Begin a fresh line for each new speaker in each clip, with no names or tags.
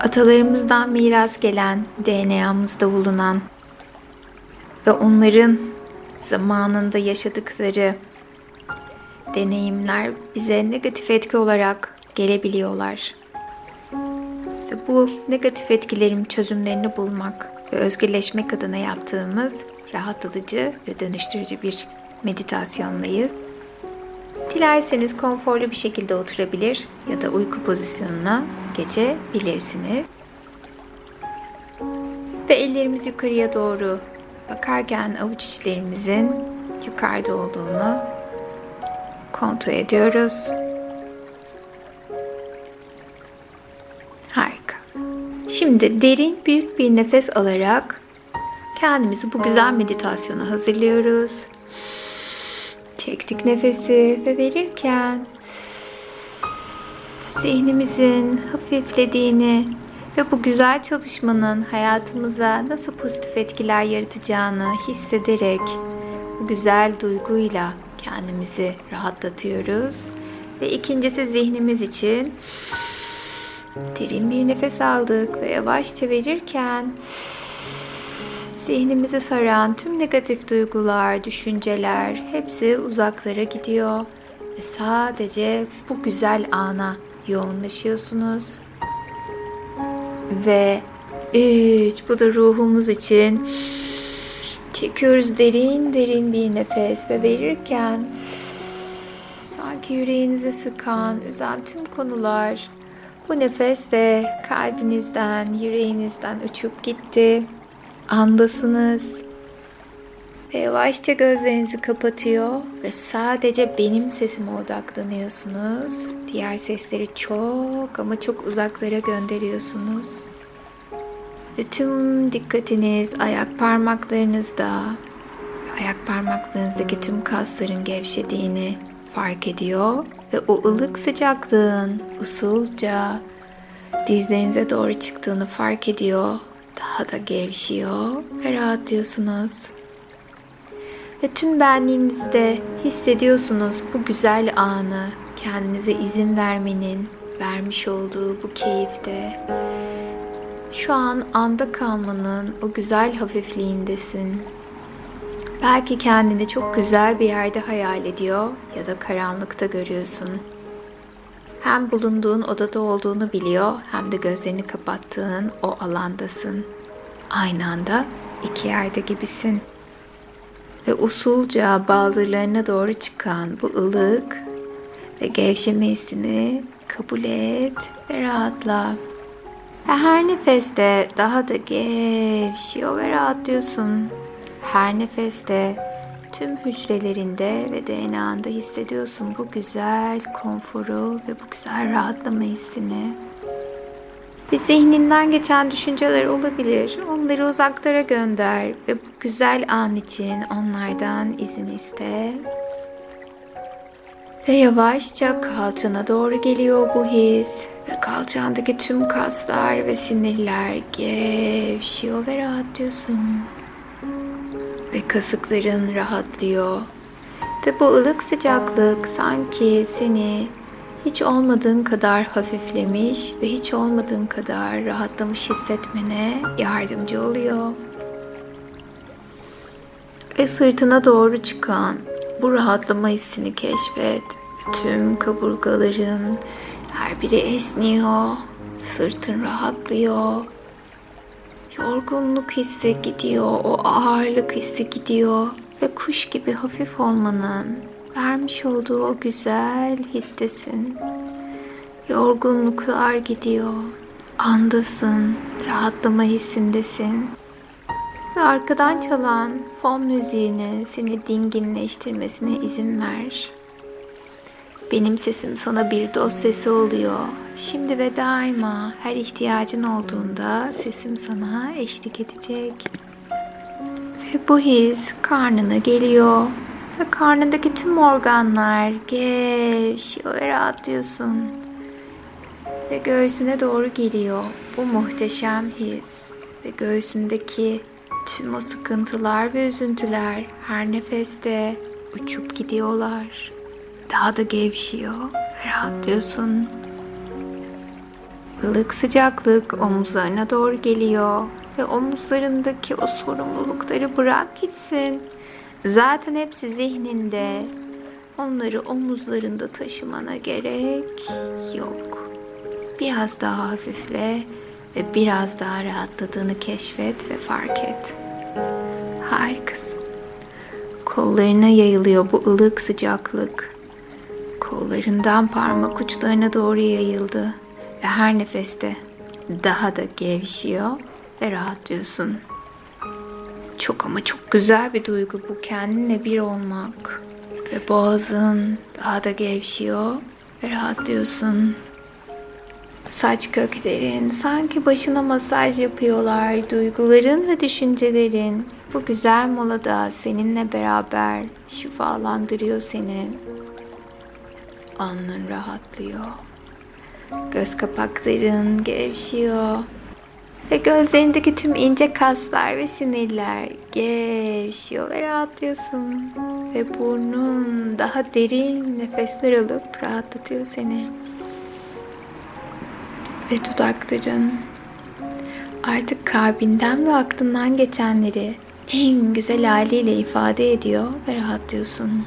atalarımızdan miras gelen, DNA'mızda bulunan ve onların zamanında yaşadıkları deneyimler bize negatif etki olarak gelebiliyorlar. Ve bu negatif etkilerin çözümlerini bulmak ve özgürleşmek adına yaptığımız rahatlatıcı ve dönüştürücü bir meditasyondayız. Dilerseniz konforlu bir şekilde oturabilir ya da uyku pozisyonuna geçebilirsiniz. Ve ellerimiz yukarıya doğru bakarken avuç içlerimizin yukarıda olduğunu kontrol ediyoruz. Harika. Şimdi derin büyük bir nefes alarak kendimizi bu güzel meditasyona hazırlıyoruz. Çektik nefesi ve verirken zihnimizin hafiflediğini ve bu güzel çalışmanın hayatımıza nasıl pozitif etkiler yaratacağını hissederek bu güzel duyguyla kendimizi rahatlatıyoruz. Ve ikincisi zihnimiz için derin bir nefes aldık ve yavaşça verirken zihnimizi saran tüm negatif duygular, düşünceler hepsi uzaklara gidiyor ve sadece bu güzel ana yoğunlaşıyorsunuz. Ve üç, bu da ruhumuz için çekiyoruz derin derin bir nefes ve verirken sanki yüreğinizi sıkan, üzen tüm konular bu nefesle kalbinizden, yüreğinizden uçup gitti. Andasınız. Ve yavaşça gözlerinizi kapatıyor ve sadece benim sesime odaklanıyorsunuz. Diğer sesleri çok ama çok uzaklara gönderiyorsunuz. Ve tüm dikkatiniz ayak parmaklarınızda, ayak parmaklarınızdaki tüm kasların gevşediğini fark ediyor ve o ılık sıcaklığın usulca dizlerinize doğru çıktığını fark ediyor. Daha da gevşiyor ve rahatlıyorsunuz. Ve tüm benliğinizde hissediyorsunuz bu güzel anı kendinize izin vermenin vermiş olduğu bu keyifte. Şu an anda kalmanın o güzel hafifliğindesin. Belki kendini çok güzel bir yerde hayal ediyor ya da karanlıkta görüyorsun. Hem bulunduğun odada olduğunu biliyor hem de gözlerini kapattığın o alandasın. Aynı anda iki yerde gibisin. Ve usulca baldırlarına doğru çıkan bu ılık ve gevşeme hissini kabul et ve rahatla. Ve her nefeste daha da gevşiyor ve rahatlıyorsun. Her nefeste tüm hücrelerinde ve DNA'nda hissediyorsun bu güzel konforu ve bu güzel rahatlama hissini. Ve zihninden geçen düşünceler olabilir. Onları uzaklara gönder ve bu güzel an için onlardan izin iste. Ve yavaşça kalçana doğru geliyor bu his. Ve kalçandaki tüm kaslar ve sinirler gevşiyor ve rahatlıyorsun kasıkların rahatlıyor. Ve bu ılık sıcaklık sanki seni hiç olmadığın kadar hafiflemiş ve hiç olmadığın kadar rahatlamış hissetmene yardımcı oluyor. Ve sırtına doğru çıkan bu rahatlama hissini keşfet. Tüm kaburgaların her biri esniyor. Sırtın rahatlıyor yorgunluk hissi gidiyor, o ağırlık hissi gidiyor ve kuş gibi hafif olmanın vermiş olduğu o güzel histesin. Yorgunluklar gidiyor, andasın, rahatlama hissindesin. Ve arkadan çalan fon müziğini seni dinginleştirmesine izin ver. Benim sesim sana bir dost sesi oluyor. Şimdi ve daima her ihtiyacın olduğunda sesim sana eşlik edecek. Ve bu his karnına geliyor. Ve karnındaki tüm organlar gevşiyor ve rahatlıyorsun. Ve göğsüne doğru geliyor bu muhteşem his. Ve göğsündeki tüm o sıkıntılar ve üzüntüler her nefeste uçup gidiyorlar daha da gevşiyor rahatlıyorsun. ılık sıcaklık omuzlarına doğru geliyor ve omuzlarındaki o sorumlulukları bırak gitsin. Zaten hepsi zihninde. Onları omuzlarında taşımana gerek yok. Biraz daha hafifle ve biraz daha rahatladığını keşfet ve fark et. Harikasın. Kollarına yayılıyor bu ılık sıcaklık. Kollarından parmak uçlarına doğru yayıldı ve her nefeste daha da gevşiyor ve rahatlıyorsun. Çok ama çok güzel bir duygu bu kendinle bir olmak. Ve boğazın daha da gevşiyor ve rahatlıyorsun. Saç köklerin sanki başına masaj yapıyorlar. Duyguların ve düşüncelerin bu güzel molada seninle beraber şifalandırıyor seni. Alnın rahatlıyor. Göz kapakların gevşiyor. Ve gözlerindeki tüm ince kaslar ve sinirler gevşiyor ve rahatlıyorsun. Ve burnun daha derin nefesler alıp rahatlatıyor seni. Ve dudakların artık kalbinden ve aklından geçenleri en güzel haliyle ifade ediyor ve rahatlıyorsun.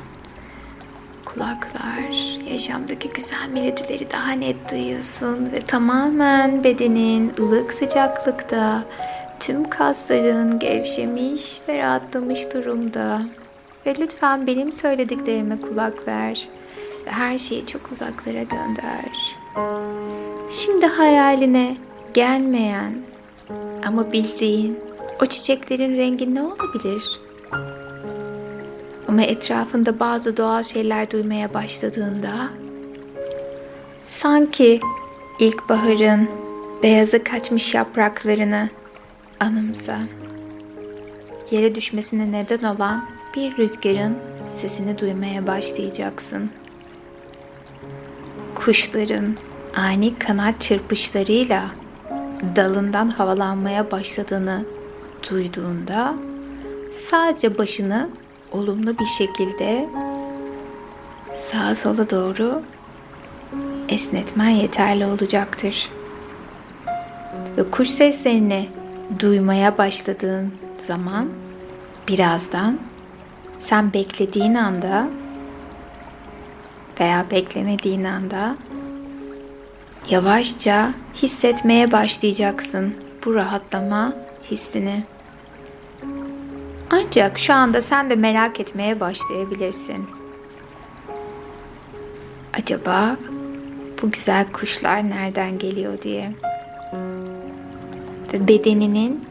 Kulaklar, yaşamdaki güzel melodileri daha net duyuyorsun ve tamamen bedenin ılık sıcaklıkta, tüm kasların gevşemiş ve rahatlamış durumda. Ve lütfen benim söylediklerime kulak ver ve her şeyi çok uzaklara gönder. Şimdi hayaline gelmeyen ama bildiğin o çiçeklerin rengi ne olabilir? Ama etrafında bazı doğal şeyler duymaya başladığında sanki ilkbaharın beyaza kaçmış yapraklarını anımsa. Yere düşmesine neden olan bir rüzgarın sesini duymaya başlayacaksın. Kuşların ani kanat çırpışlarıyla dalından havalanmaya başladığını duyduğunda sadece başını olumlu bir şekilde sağa sola doğru esnetmen yeterli olacaktır. Ve kuş seslerini duymaya başladığın zaman birazdan sen beklediğin anda veya beklemediğin anda yavaşça hissetmeye başlayacaksın bu rahatlama hissini. Ancak şu anda sen de merak etmeye başlayabilirsin. Acaba bu güzel kuşlar nereden geliyor diye. Ve bedeninin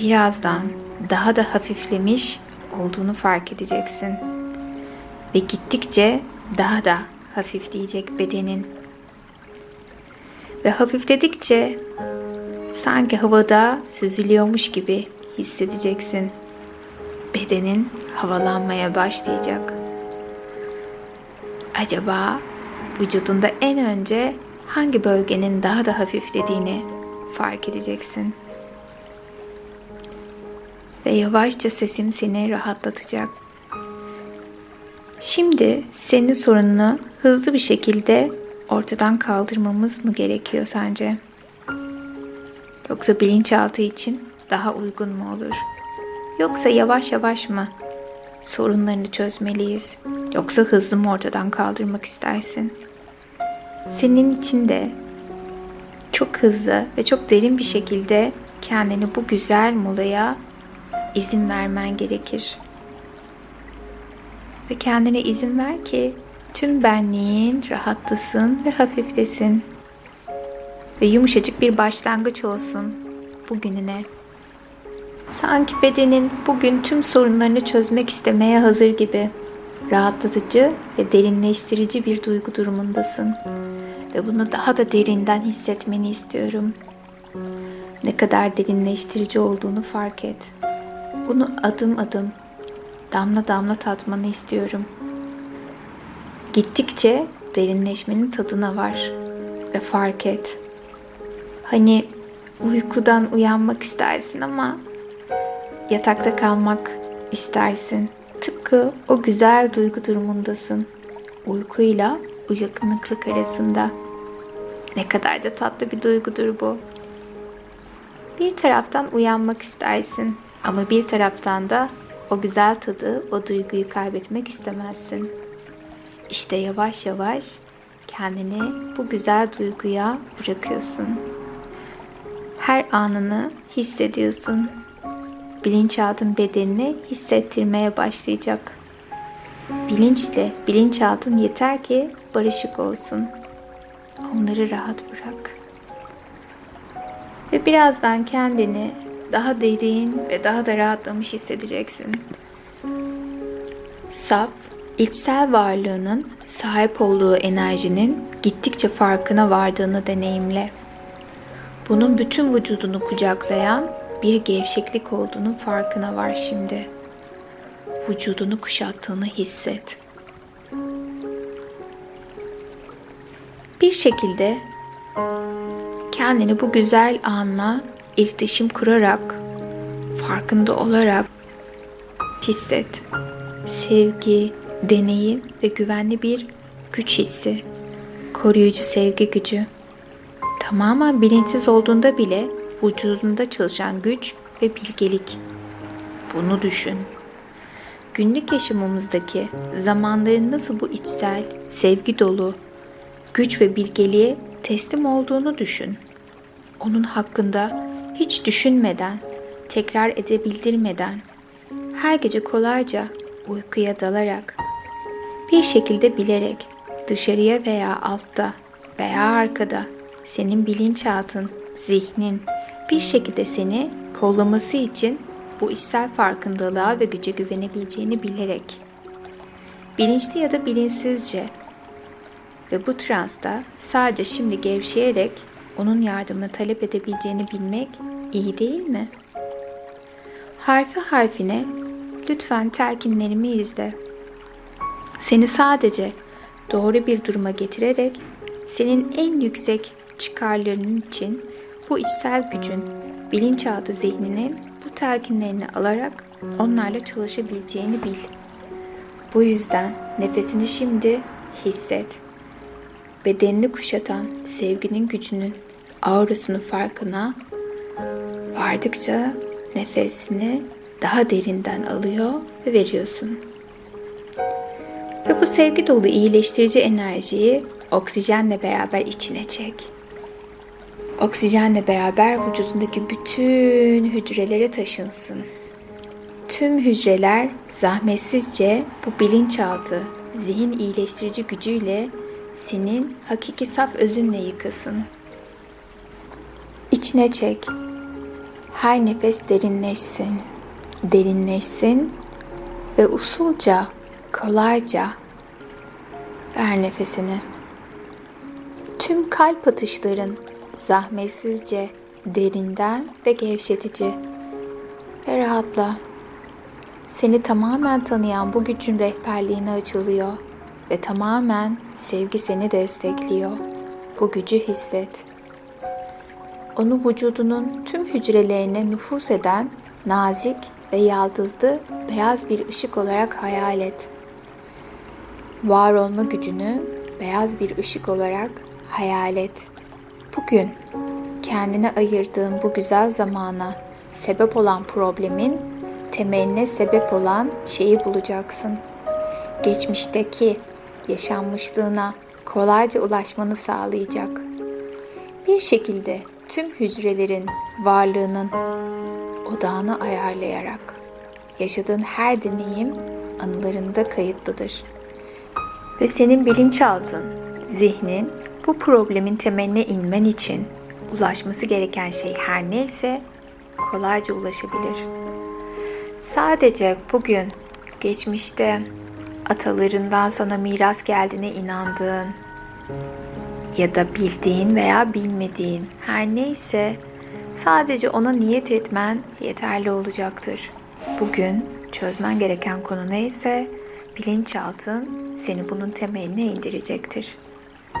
birazdan daha da hafiflemiş olduğunu fark edeceksin. Ve gittikçe daha da hafifleyecek bedenin. Ve hafifledikçe sanki havada süzülüyormuş gibi hissedeceksin. Bedenin havalanmaya başlayacak. Acaba vücudunda en önce hangi bölgenin daha da hafiflediğini fark edeceksin. Ve yavaşça sesim seni rahatlatacak. Şimdi senin sorununu hızlı bir şekilde ortadan kaldırmamız mı gerekiyor sence? Yoksa bilinçaltı için daha uygun mu olur? Yoksa yavaş yavaş mı sorunlarını çözmeliyiz? Yoksa hızlı mı ortadan kaldırmak istersin? Senin için de çok hızlı ve çok derin bir şekilde kendini bu güzel molaya izin vermen gerekir. Ve kendine izin ver ki tüm benliğin rahatlasın ve hafiflesin. Ve yumuşacık bir başlangıç olsun bugününe. Sanki bedenin bugün tüm sorunlarını çözmek istemeye hazır gibi. Rahatlatıcı ve derinleştirici bir duygu durumundasın. Ve bunu daha da derinden hissetmeni istiyorum. Ne kadar derinleştirici olduğunu fark et. Bunu adım adım, damla damla tatmanı istiyorum. Gittikçe derinleşmenin tadına var ve fark et. Hani uykudan uyanmak istersin ama yatakta kalmak istersin. Tıpkı o güzel duygu durumundasın. Uykuyla uyanıklık arasında. Ne kadar da tatlı bir duygudur bu. Bir taraftan uyanmak istersin ama bir taraftan da o güzel tadı, o duyguyu kaybetmek istemezsin. İşte yavaş yavaş kendini bu güzel duyguya bırakıyorsun. Her anını hissediyorsun. Bilinçaltın bedenini hissettirmeye başlayacak. Bilinçle bilinçaltın yeter ki barışık olsun. Onları rahat bırak. Ve birazdan kendini daha derin ve daha da rahatlamış hissedeceksin. Saf, içsel varlığının sahip olduğu enerjinin gittikçe farkına vardığını deneyimle. Bunun bütün vücudunu kucaklayan bir gevşeklik olduğunu farkına var şimdi. Vücudunu kuşattığını hisset. Bir şekilde kendini bu güzel anla iletişim kurarak, farkında olarak hisset. Sevgi, deneyim ve güvenli bir güç hissi. Koruyucu sevgi gücü. Tamamen bilinçsiz olduğunda bile vücudunda çalışan güç ve bilgelik. Bunu düşün. Günlük yaşamımızdaki zamanların nasıl bu içsel, sevgi dolu, güç ve bilgeliğe teslim olduğunu düşün. Onun hakkında hiç düşünmeden, tekrar edebildirmeden, her gece kolayca uykuya dalarak, bir şekilde bilerek dışarıya veya altta veya arkada senin bilinçaltın, zihnin bir şekilde seni kollaması için bu içsel farkındalığa ve güce güvenebileceğini bilerek, bilinçli ya da bilinçsizce ve bu transta sadece şimdi gevşeyerek onun yardımını talep edebileceğini bilmek iyi değil mi? Harfi harfine lütfen telkinlerimi izle. Seni sadece doğru bir duruma getirerek senin en yüksek çıkarlarının için bu içsel gücün bilinçaltı zihninin bu telkinlerini alarak onlarla çalışabileceğini bil. Bu yüzden nefesini şimdi hisset. Bedenini kuşatan sevginin gücünün aurasının farkına vardıkça nefesini daha derinden alıyor ve veriyorsun. Ve bu sevgi dolu iyileştirici enerjiyi oksijenle beraber içine çek. Oksijenle beraber vücudundaki bütün hücrelere taşınsın. Tüm hücreler zahmetsizce bu bilinçaltı, zihin iyileştirici gücüyle senin hakiki saf özünle yıkasın. İçine çek. Her nefes derinleşsin. Derinleşsin ve usulca, kolayca ver nefesini. Tüm kalp atışların zahmetsizce, derinden ve gevşetici ve rahatla. Seni tamamen tanıyan bu gücün rehberliğine açılıyor ve tamamen sevgi seni destekliyor. Bu gücü hisset. Onu vücudunun tüm hücrelerine nüfus eden nazik ve yaldızlı beyaz bir ışık olarak hayal et. Var olma gücünü beyaz bir ışık olarak hayal et. Bugün kendine ayırdığın bu güzel zamana sebep olan problemin temeline sebep olan şeyi bulacaksın. Geçmişteki yaşanmışlığına kolayca ulaşmanı sağlayacak. Bir şekilde tüm hücrelerin varlığının odağını ayarlayarak yaşadığın her deneyim anılarında kayıtlıdır. Ve senin bilinçaltın, zihnin bu problemin temeline inmen için ulaşması gereken şey her neyse kolayca ulaşabilir. Sadece bugün geçmişte atalarından sana miras geldiğine inandığın ya da bildiğin veya bilmediğin her neyse sadece ona niyet etmen yeterli olacaktır. Bugün çözmen gereken konu neyse bilinçaltın seni bunun temeline indirecektir.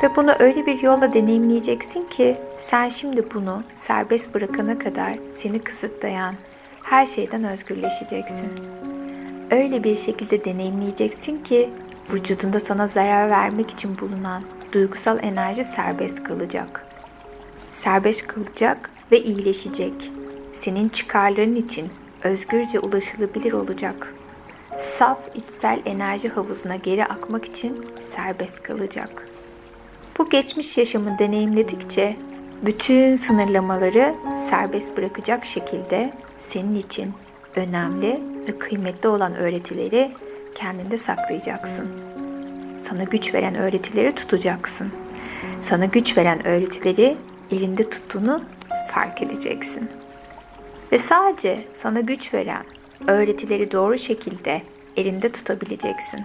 Ve bunu öyle bir yolla deneyimleyeceksin ki sen şimdi bunu serbest bırakana kadar seni kısıtlayan her şeyden özgürleşeceksin. Öyle bir şekilde deneyimleyeceksin ki vücudunda sana zarar vermek için bulunan duygusal enerji serbest kalacak. Serbest kalacak ve iyileşecek. Senin çıkarların için özgürce ulaşılabilir olacak. Saf içsel enerji havuzuna geri akmak için serbest kalacak. Bu geçmiş yaşamı deneyimledikçe bütün sınırlamaları serbest bırakacak şekilde senin için önemli ve kıymetli olan öğretileri kendinde saklayacaksın. Sana güç veren öğretileri tutacaksın. Sana güç veren öğretileri elinde tuttuğunu fark edeceksin. Ve sadece sana güç veren öğretileri doğru şekilde elinde tutabileceksin.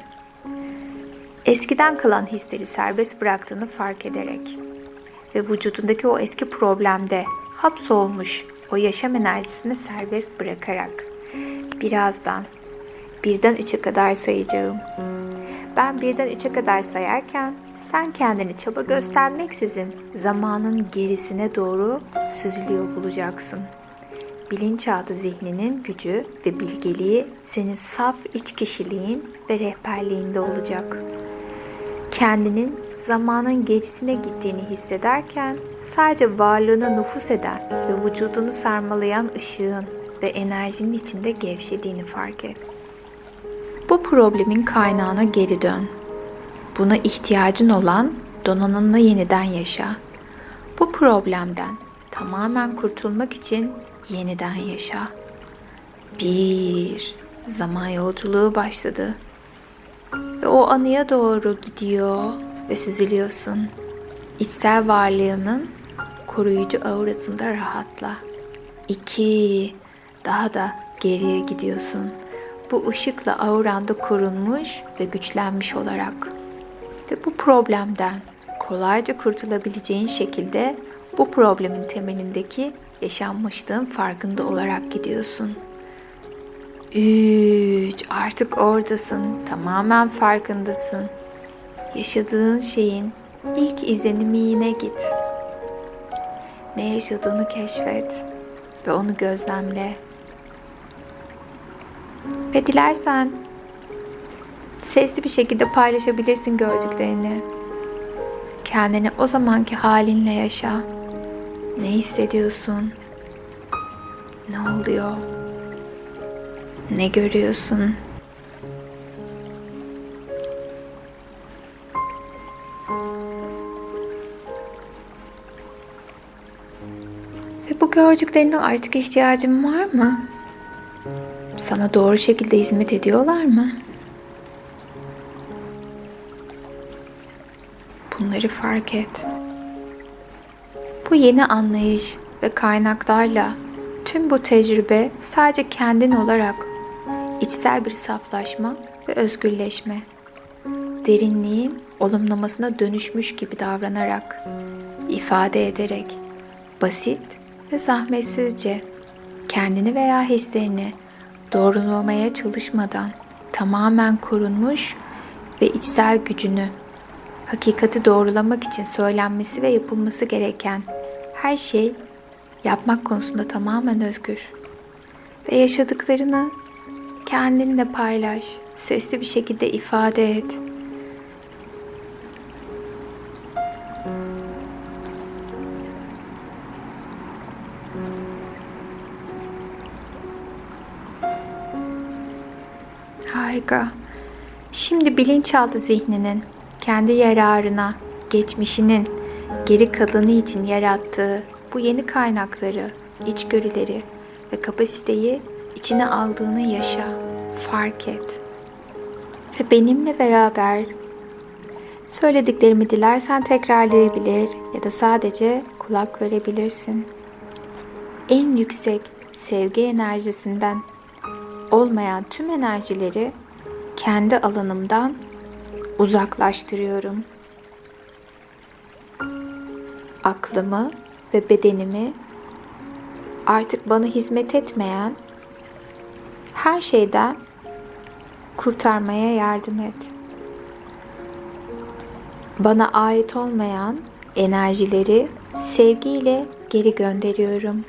Eskiden kalan hisleri serbest bıraktığını fark ederek ve vücudundaki o eski problemde hapsolmuş o yaşam enerjisini serbest bırakarak birazdan birden üçe kadar sayacağım. Ben birden üçe kadar sayarken sen kendini çaba göstermeksizin zamanın gerisine doğru süzülüyor bulacaksın. Bilinçaltı zihninin gücü ve bilgeliği senin saf iç kişiliğin ve rehberliğinde olacak. Kendinin zamanın gerisine gittiğini hissederken sadece varlığına nüfus eden ve vücudunu sarmalayan ışığın ve enerjinin içinde gevşediğini fark et. Bu problemin kaynağına geri dön. Buna ihtiyacın olan donanımla yeniden yaşa. Bu problemden tamamen kurtulmak için yeniden yaşa. Bir zaman yolculuğu başladı. Ve o anıya doğru gidiyor ve süzülüyorsun. İçsel varlığının koruyucu aurasında rahatla. İki, daha da geriye gidiyorsun. Bu ışıkla auranda korunmuş ve güçlenmiş olarak. Ve bu problemden kolayca kurtulabileceğin şekilde bu problemin temelindeki yaşanmışlığın farkında olarak gidiyorsun. Üç, artık oradasın, tamamen farkındasın. Yaşadığın şeyin ilk izlenimine git. Ne yaşadığını keşfet ve onu gözlemle. Ve dilersen sesli bir şekilde paylaşabilirsin gördüklerini. Kendini o zamanki halinle yaşa. Ne hissediyorsun? Ne oluyor? Ne görüyorsun? Ve bu gördüklerine artık ihtiyacın var mı? Sana doğru şekilde hizmet ediyorlar mı? Bunları fark et. Bu yeni anlayış ve kaynaklarla tüm bu tecrübe sadece kendin olarak içsel bir saflaşma ve özgürleşme, derinliğin olumlamasına dönüşmüş gibi davranarak, ifade ederek, basit ve zahmetsizce kendini veya hislerini doğrulamaya çalışmadan tamamen korunmuş ve içsel gücünü hakikati doğrulamak için söylenmesi ve yapılması gereken her şey yapmak konusunda tamamen özgür. Ve yaşadıklarını kendinle paylaş, sesli bir şekilde ifade et. Harika. Şimdi bilinçaltı zihninin kendi yararına, geçmişinin geri kalanı için yarattığı bu yeni kaynakları, içgörüleri ve kapasiteyi içine aldığını yaşa, fark et. Ve benimle beraber söylediklerimi dilersen tekrarlayabilir ya da sadece kulak verebilirsin. En yüksek sevgi enerjisinden olmayan tüm enerjileri kendi alanımdan uzaklaştırıyorum. Aklımı ve bedenimi artık bana hizmet etmeyen her şeyden kurtarmaya yardım et. Bana ait olmayan enerjileri sevgiyle geri gönderiyorum.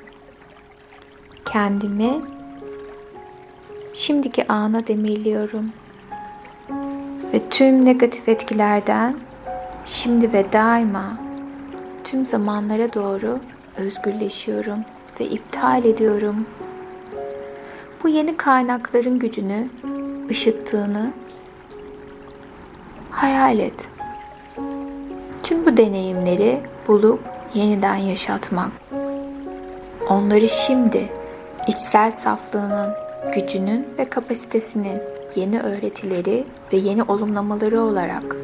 Kendimi şimdiki ana demirliyorum. Ve tüm negatif etkilerden Şimdi ve daima tüm zamanlara doğru özgürleşiyorum ve iptal ediyorum. Bu yeni kaynakların gücünü ışıttığını hayal et. Tüm bu deneyimleri bulup yeniden yaşatmak. Onları şimdi içsel saflığının, gücünün ve kapasitesinin yeni öğretileri ve yeni olumlamaları olarak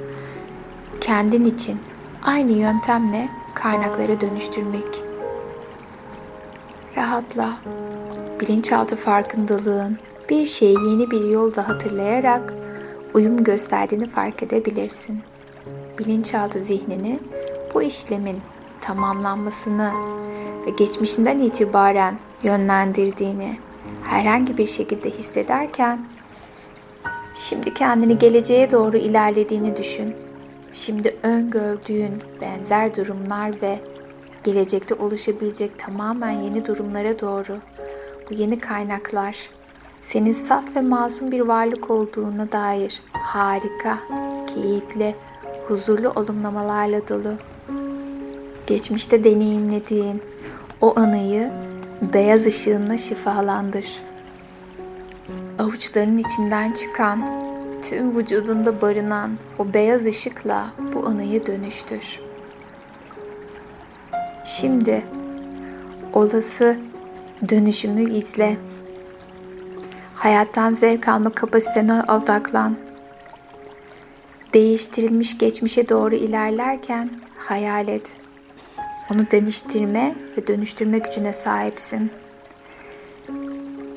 kendin için aynı yöntemle kaynaklara dönüştürmek. Rahatla. Bilinçaltı farkındalığın bir şeyi yeni bir yolda hatırlayarak uyum gösterdiğini fark edebilirsin. Bilinçaltı zihnini bu işlemin tamamlanmasını ve geçmişinden itibaren yönlendirdiğini herhangi bir şekilde hissederken şimdi kendini geleceğe doğru ilerlediğini düşün. Şimdi öngördüğün benzer durumlar ve gelecekte oluşabilecek tamamen yeni durumlara doğru bu yeni kaynaklar senin saf ve masum bir varlık olduğuna dair harika, keyifli, huzurlu olumlamalarla dolu. Geçmişte deneyimlediğin o anıyı beyaz ışığınla şifalandır. Avuçların içinden çıkan, tüm vücudunda barınan o beyaz ışıkla bu anıyı dönüştür. Şimdi olası dönüşümü izle. Hayattan zevk alma kapasitene odaklan. Değiştirilmiş geçmişe doğru ilerlerken hayal et. Onu değiştirme ve dönüştürme gücüne sahipsin.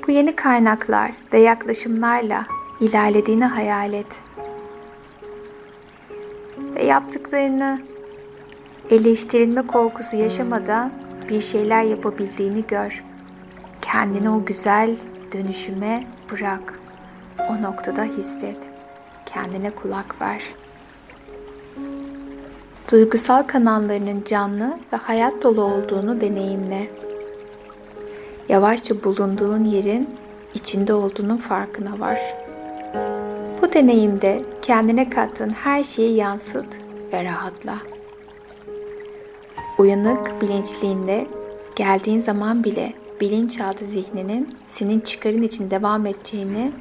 Bu yeni kaynaklar ve yaklaşımlarla ilerlediğini hayal et. Ve yaptıklarını eleştirilme korkusu yaşamadan bir şeyler yapabildiğini gör. Kendini o güzel dönüşüme bırak. O noktada hisset. Kendine kulak ver. Duygusal kanallarının canlı ve hayat dolu olduğunu deneyimle. Yavaşça bulunduğun yerin içinde olduğunun farkına var. Bu deneyimde kendine kattığın her şeyi yansıt ve rahatla. Uyanık bilinçliğinde geldiğin zaman bile bilinçaltı zihninin senin çıkarın için devam edeceğini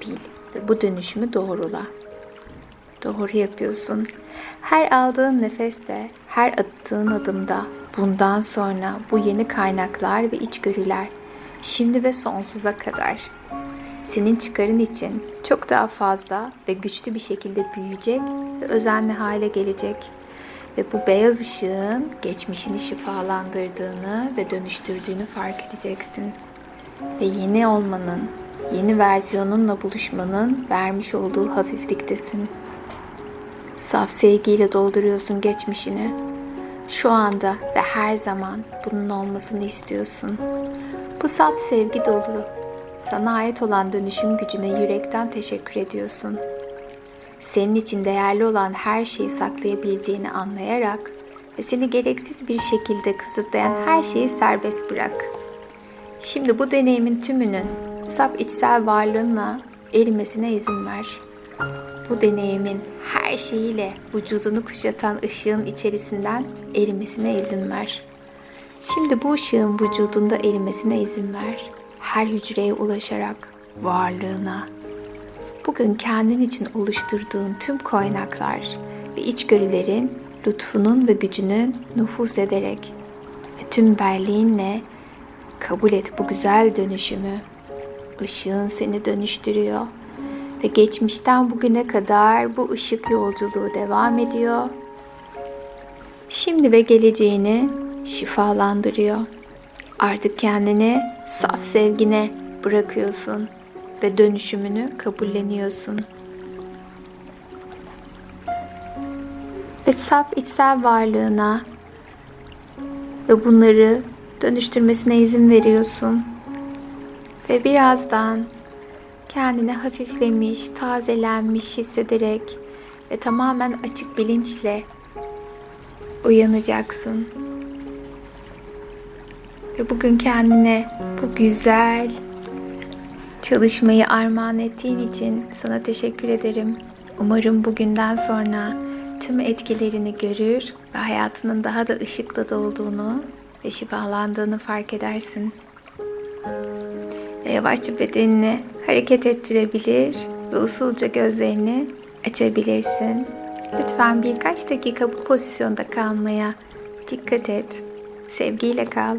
bil ve bu dönüşümü doğrula. Doğru yapıyorsun. Her aldığın nefeste, her attığın adımda bundan sonra bu yeni kaynaklar ve içgörüler şimdi ve sonsuza kadar senin çıkarın için çok daha fazla ve güçlü bir şekilde büyüyecek ve özenli hale gelecek ve bu beyaz ışığın geçmişini şifalandırdığını ve dönüştürdüğünü fark edeceksin. Ve yeni olmanın, yeni versiyonunla buluşmanın vermiş olduğu hafifliktesin. Saf sevgiyle dolduruyorsun geçmişini. Şu anda ve her zaman bunun olmasını istiyorsun. Bu saf sevgi dolu. Sana ait olan dönüşüm gücüne yürekten teşekkür ediyorsun. Senin için değerli olan her şeyi saklayabileceğini anlayarak ve seni gereksiz bir şekilde kısıtlayan her şeyi serbest bırak. Şimdi bu deneyimin tümünün saf içsel varlığınla erimesine izin ver. Bu deneyimin her şeyiyle vücudunu kuşatan ışığın içerisinden erimesine izin ver. Şimdi bu ışığın vücudunda erimesine izin ver. Her hücreye ulaşarak varlığına. Bugün kendin için oluşturduğun tüm kaynaklar ve içgörülerin lütfunun ve gücünün nüfuz ederek ve tüm benliğinle kabul et bu güzel dönüşümü. Işığın seni dönüştürüyor ve geçmişten bugüne kadar bu ışık yolculuğu devam ediyor. Şimdi ve geleceğini şifalandırıyor. Artık kendini saf sevgine bırakıyorsun ve dönüşümünü kabulleniyorsun. Ve saf içsel varlığına ve bunları dönüştürmesine izin veriyorsun. Ve birazdan kendini hafiflemiş, tazelenmiş hissederek ve tamamen açık bilinçle uyanacaksın. Ve bugün kendine bu güzel çalışmayı armağan ettiğin için sana teşekkür ederim. Umarım bugünden sonra tüm etkilerini görür ve hayatının daha da ışıkla dolduğunu ve şifalandığını fark edersin. Ve yavaşça bedenini hareket ettirebilir ve usulca gözlerini açabilirsin. Lütfen birkaç dakika bu pozisyonda kalmaya dikkat et. Sevgiyle kal.